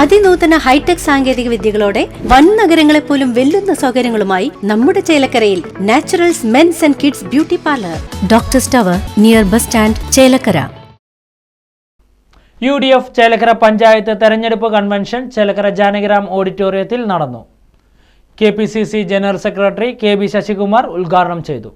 അതിനൂതന hi tech സാങ്കേതിക വിദ്യകളോടെ വൻ നഗരങ്ങളെ പോലും വെല്ലുന്ന സൗകര്യങ്ങളുമായി നമ്മുടെ ചേലക്കരയിൽ naturals men's and kids beauty parlour. Doctor tower near bus stand Chelakkara. U D F Chelakkara panchayat തെരഞ്ഞെടുപ്പ് കൺവെൻഷൻ ചേലക്കര ജാനകിറാം ഓഡിറ്റോറിയത്തിൽ നടന്നു. K P C C general secretary K B Sasikumar ഉദ്ഘാടനം ചെയ്തു.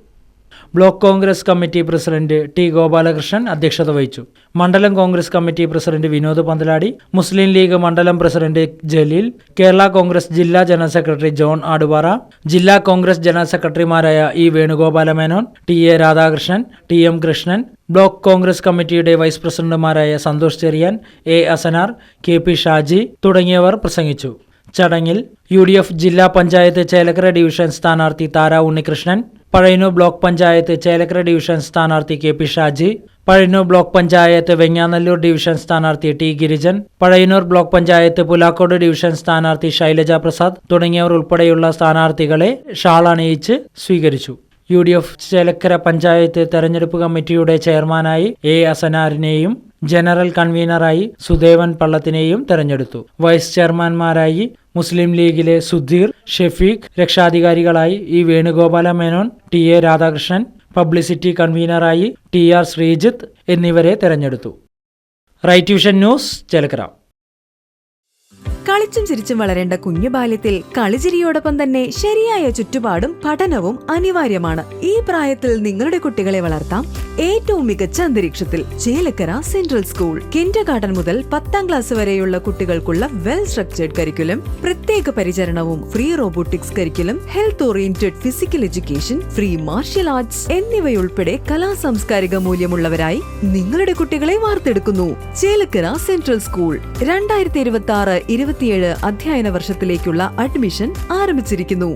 Block Congress committee president T Gopalakrishnan അധ്യക്ഷത വഹിച്ചു. മണ്ഡലം Congress committee president Vinod Panthaladi മുസ്ലിം league മണ്ഡലം president Jaleel Kerala Congress ജില്ലാ ജനറൽ സെക്രട്ടറി ജോൺ ആടുപാറ ജില്ലാ കോൺഗ്രസ് ജനറൽ സെക്രട്ടറിമാരായ E Venugopala Menon T A Radhakrishnan T M Krishnan block Congress കമ്മിറ്റിയുടെ വൈസ് പ്രസിഡന്റുമാരായ Santhosh Cherian A Asanar K P Shaji തുടങ്ങിയവർ പ്രസംഗിച്ചു. ചടങ്ങിൽ യു ജില്ലാ പഞ്ചായത്ത് ചേലക്കര ഡിവിഷൻ സ്ഥാനാർത്ഥി താര ഉണ്ണികൃഷ്ണൻ പഴയന്നൂർ ബ്ലോക്ക് പഞ്ചായത്ത് ചേലക്കര ഡിവിഷൻ സ്ഥാനാർത്ഥി K P Shaji Pazhayannur block panchayat Venganallur division സ്ഥാനാർത്ഥി T Girijan Pazhayannur block panchayat Pulakode division സ്ഥാനാർത്ഥി ശൈലജ പ്രസാദ് തുടങ്ങിയവർ ഉൾപ്പെടെയുള്ള സ്ഥാനാർത്ഥികളെ ഷാൾ അണിയിച്ച് സ്വീകരിച്ചു. U D F Chelakkara panchayat തെരഞ്ഞെടുപ്പ് കമ്മിറ്റിയുടെ ചെയർമാനായി എ അസനാറിനെയും ജനറൽ കൺവീനറായി സുദേവൻ പള്ളത്തിനെയും തെരഞ്ഞെടുത്തു. വൈസ് ചെയർമാൻമാരായി മുസ്ലിം ലീഗിലെ Sudheer Shefeeq രക്ഷാധികാരികളായി E Venugopala Menon T A Radhakrishnan publicity കൺവീനറായി T R Sreejith എന്നിവരെ തെരഞ്ഞെടുത്തു. Right news Chelakkara. കളിച്ചും ചിരിച്ചും വളരേണ്ട കുഞ്ഞു ബാല്യത്തിൽ കളിചിരിയോടൊപ്പം തന്നെ ശരിയായ ചുറ്റുപാടും പഠനവും അനിവാര്യമാണ്. ഈ പ്രായത്തിൽ നിങ്ങളുടെ കുട്ടികളെ വളർത്താം ഏറ്റവും മികച്ച അന്തരീക്ഷത്തിൽ Chelakkara central school. Kindergarten മുതൽ പത്താം ക്ലാസ് വരെയുള്ള കുട്ടികൾക്കുള്ള വെൽ സ്ട്രക്ചേർഡ് കരിക്കുലം പ്രത്യേക പരിചരണവും free robotics curriculum health oriented physical education free martial arts എന്നിവയുൾപ്പെടെ കലാ സാംസ്കാരിക മൂല്യമുള്ളവരായി നിങ്ങളുടെ കുട്ടികളെ വാർത്തെടുക്കുന്നു. Chelakkara central school. രണ്ടായിരത്തി ഇരുപത്തി ആറ് ഇരുപത്തിയേഴ് അധ്യയന വർഷത്തിലേക്കുള്ള അഡ്മിഷൻ ആരംഭിച്ചിരിക്കുന്നു.